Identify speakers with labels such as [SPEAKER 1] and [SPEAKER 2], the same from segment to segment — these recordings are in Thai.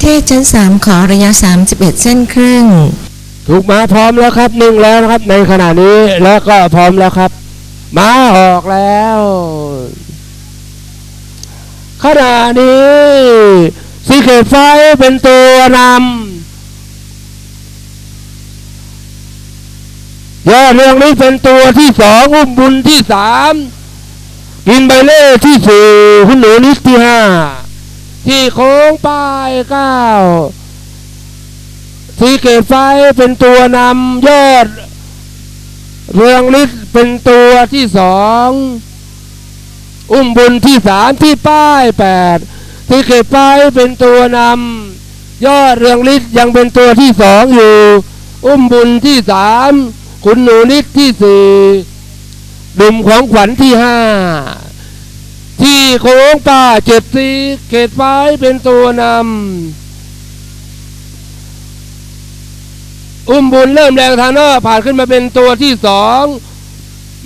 [SPEAKER 1] เทศชั้น 3 ขอระยะ 31 เส้นครึ่ง
[SPEAKER 2] ถูกมาพร้อมแล้วครับนิ่งแล้วครับในขณะนี้แล้วก็พร้อมแล้วครับมาออกแล้ว ขณะนี้สีเขตไฟเป็นตัวนำยอดเรื่องนี้เป็นตัวที่สองอุ้มบุญที่สามกินใบเล่ที่สี่คุณหนูนิดที่ห้า ที่โค้งป้ายเก้าสีเกตไฟเป็นตัวนำยอด เรืองฤทธิ์เป็นตัวที่สองอุ้มบุญที่สามที่ป้ายแปดสีเกตไฟเป็นตัวนำยอดเรืองฤทธิ์ยังเป็นตัวที่สองอยู่ อุ้มบุญที่สามขุนหนูนิดที่สี่ดุมของขวัญที่ห้า ที่โค้งป้าเจ็ดสีเกตไฟเป็นตัวนำอุ้มบุญเริ่มแรงทางนอกผ่านขึ้นมาเป็นตัวที่สอง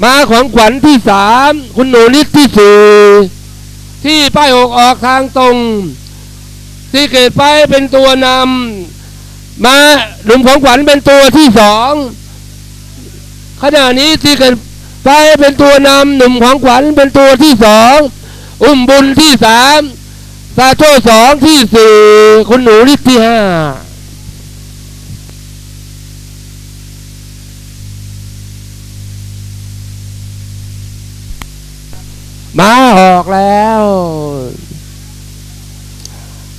[SPEAKER 2] มาของขวัญที่สามคุณหนูนิดที่สี่ที่ป้ายอกออกทางตรงสีเกตไปเป็นตัวนำมาหลุมของขวัญเป็นตัวที่สองขณะนี้สีเกตไปเป็นตัวนำหนุ่มของขวัญเป็นตัวที่สอง อุ้มบุญที่สามซาโชสองที่สี่คุณหนูนิดที่ห้ามาออกแล้ว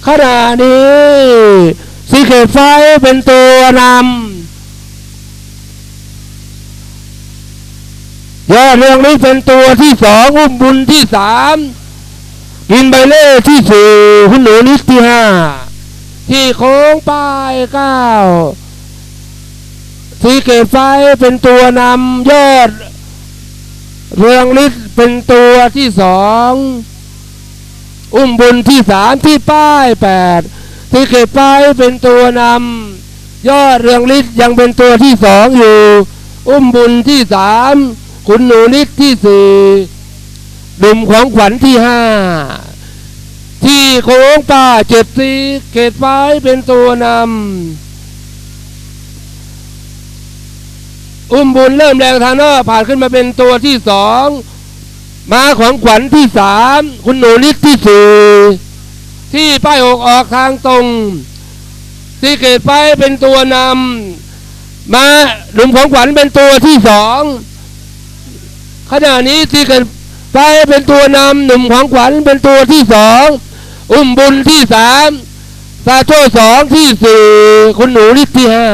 [SPEAKER 2] ขณะนี้สีเขตไฟเป็นตัวนำยอดเรื่องนี้เป็นตัวที่สองอุ้มบุญที่สาม กินใบเล่ที่สี่คุณหนูนิดที่ห้าที่โค้งป้ายเก้าสีเกตไฟเป็นตัวนำยอด เรืองฤทธิ์เป็นตัวที่สองอุ้มบุญที่สามที่ป้ายแปดที่เขตไปเป็นตัวนำยอดเรืองฤทธิ์ยังเป็นตัวที่สองอยู่ อุ้มบุญที่สามขุนหนูนิดที่สี่ ดุมของขวัญที่ห้าที่โค้งป่าเจ็ดสีเขตไปเป็นตัวนำอุ้มบุญเริ่มแรงทางนอกผ่านขึ้นมาเป็นตัวที่สองมาของขวัญที่สามคุณหนูนิดที่สี่ที่ป้ายอกออกทางตรงสีเกตไปเป็นตัวนำมาหลุมของขวัญเป็นตัวที่สองขณะนี้สีเกต ไปเป็นตัวนำหนุ่มของขวัญเป็นตัวที่สองอุ้มบุญที่สามซาโชสองที่สี่คุณหนูนิที่ห้า